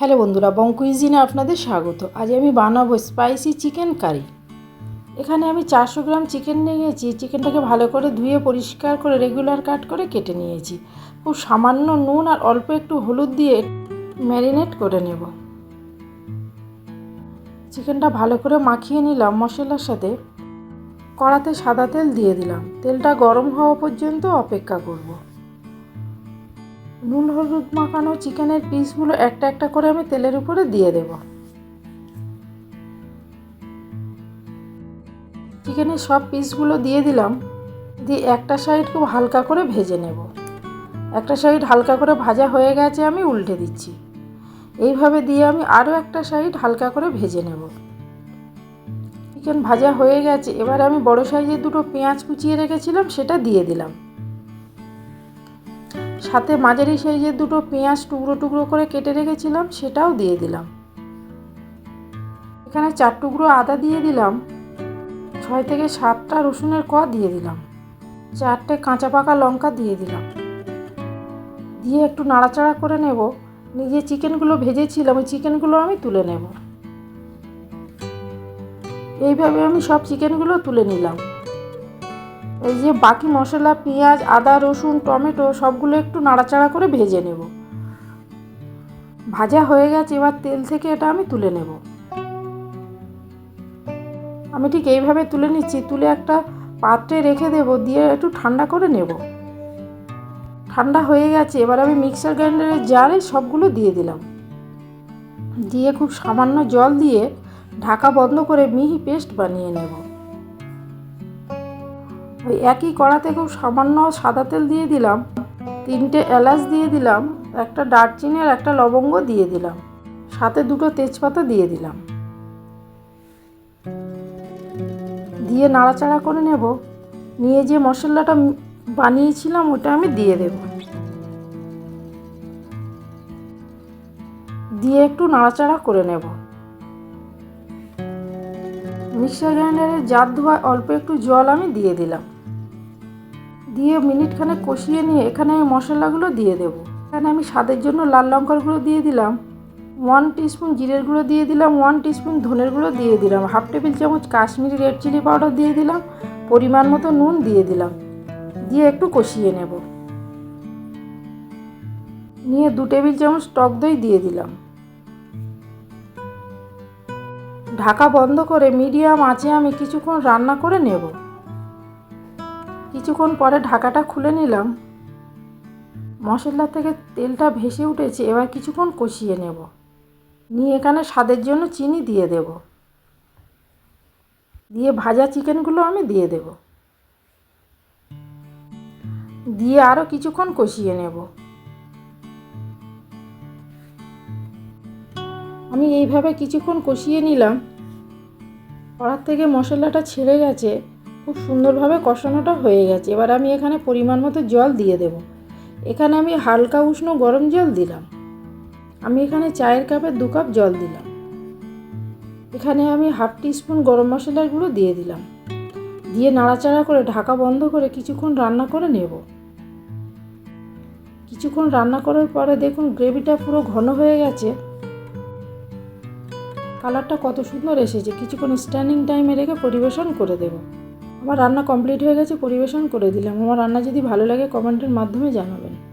Hello বন্ধুরা বঙ্কুইজিনে আপনাদের স্বাগত। আজ আমি বানাবো স্পাইসি চিকেন কারি এখানে আমি চারশো গ্রাম চিকেন নিয়েছি। চিকেনটাকে ভালো করে ধুয়ে, পরিষ্কার করে রেগুলার কাট করে কেটে নিয়েছি। খুব সামান্য নুন আর অল্প একটু হলুদ দিয়ে ম্যারিনেট করে নেব। চিকেনটা ভালো করে মাখিয়ে নিলাম মশলার সাথে। কড়াতে সাদা তেল দিয়ে দিলাম। তেলটা গরম হওয়া পর্যন্ত অপেক্ষা করব। নুন, হলুদ মাখানো চিকেনের পিসগুলো একটা একটা করে আমি তেলের উপরে দিয়ে দেব। চিকেনের সব পিসগুলো দিয়ে দিলাম। দিয়ে একটা সাইড খুব হালকা করে ভেজে নেব। একটা সাইড হালকা করে ভাজা হয়ে গেছে, আমি উল্টে দিচ্ছি। এইভাবে দিয়ে আমি আরও একটা সাইড হালকা করে ভেজে নেব। চিকেন ভাজা হয়ে গেছে, এবার আমি বড় সাইজের দুটো পেঁয়াজ কুচিয়ে রেখেছিলাম, সেটা দিয়ে দিলাম। সাথে মাঝারি সাইজের দুটো পেঁয়াজ টুকরো টুকরো করে কেটে রেখেছিলাম, সেটাও দিয়ে দিলাম। এখানে চার টুকরো আদা দিয়ে দিলাম, ছয় থেকে সাতটা রসুনের ক দিয়ে দিলাম, চারটে কাঁচা পাকা লঙ্কা দিয়ে দিলাম। দিয়ে একটু নাড়াচাড়া করে নেব, নিজে চিকেনগুলো ভেজেছিলাম, ওই চিকেনগুলো আমি তুলে নেব। এইভাবে আমি সব চিকেনগুলো তুলে নিলাম। এই যে বাকি মশলা, পেঁয়াজ, আদা, রসুন, টমেটো সবগুলো একটু নাড়াচাড়া করে ভেজে নেব। ভাজা হয়ে গেছে, এবার তেল থেকে এটা আমি তুলে নেব। আমি ঠিক এইভাবে তুলে নিচ্ছি, তুলে একটা পাত্রে রেখে দেব, দিয়ে একটু ঠান্ডা করে নেব। ঠান্ডা হয়ে গেছে, এবার আমি মিক্সার গ্রাইন্ডারের জারে সবগুলো দিয়ে দিলাম। দিয়ে খুব সামান্য জল দিয়ে ঢাকা বন্ধ করে মিহি পেস্ট বানিয়ে নেব। ওই একই কড়াতে খুব সামান্য সাদা তেল দিয়ে দিলাম, তিনটে এলাচ দিয়ে দিলাম, একটা দারচিনি আর একটা লবঙ্গ দিয়ে দিলাম, সাথে দুটো তেজপাতা দিয়ে দিলাম। দিয়ে নাড়াচাড়া করে নেব, নিয়ে যে মশলাটা বানিয়েছিলাম ওটা আমি দিয়ে দেব। দিয়ে একটু নাড়াচাড়া করে নেব। মিক্সার গ্রাইন্ডারে জার ধোয়া অল্প একটু জল আমি দিয়ে দিলাম। দিয়ে মিনিটখানে কষিয়ে নিয়ে এখানে আমি মশলাগুলো দিয়ে দেব। এখানে আমি স্বাদের জন্য লাল লঙ্কার গুঁড়ো দিয়ে দিলাম, ওয়ান টিস্পুন জিরের গুঁড়ো দিয়ে দিলাম, ওয়ান টিস্পুন ধনের গুঁড়ো দিয়ে দিলাম, হাফ টেবিল চামচ কাশ্মীরি রেড চিলি পাউডার দিয়ে দিলাম, পরিমাণ মতো নুন দিয়ে দিলাম, দিয়ে একটু কষিয়ে নেব। নিয়ে দু টেবিল চামচ টক দই দিয়ে দিলাম। ঢাকা বন্ধ করে মিডিয়াম আঁচে আমি কিছুক্ষণ রান্না করে নেব। কিছুক্ষণ পরে ঢাকাটা খুলে নিলাম। মশলা থেকে তেলটা ভেসে উঠেছে, এবার কিছুক্ষণ কষিয়ে নেব। নিয়ে এখানে স্বাদের জন্য চিনি দিয়ে দেব। দিয়ে ভাজা চিকেনগুলো আমি দিয়ে দেব। দিয়ে আরও কিছুক্ষণ কষিয়ে নেব। আমি এইভাবে কিছুক্ষণ কষিয়ে নিলাম। কড়ার থেকে মশলাটা ছেড়ে গেছে। খুব সুন্দরভাবে কষানোটা হয়ে গেছে। এবার আমি এখানে পরিমাণ মতো জল দিয়ে দেব। এখানে আমি হালকা উষ্ণ গরম জল দিলাম। আমি এখানে চায়ের কাপে দু কাপ জল দিলাম। এখানে আমি হাফ টি স্পুন গরম মশলার গুঁড়ো দিয়ে দিলাম। দিয়ে নাড়াচাড়া করে ঢাকা বন্ধ করে কিছুক্ষণ রান্না করে নেব। কিছুক্ষণ রান্না করার পরে দেখুন গ্রেভিটা পুরো ঘন হয়ে গেছে। কালারটা কত সুন্দর এসেছে। কিছুক্ষণ স্ট্যান্ডিং টাইমে রেখে পরিবেশন করে দেব। আমার রান্না কমপ্লিট হয়ে গেছে, পরিবেশন করে দিলাম। আমার রান্না যদি ভালো লাগে কমেন্টের মাধ্যমে জানাবেন।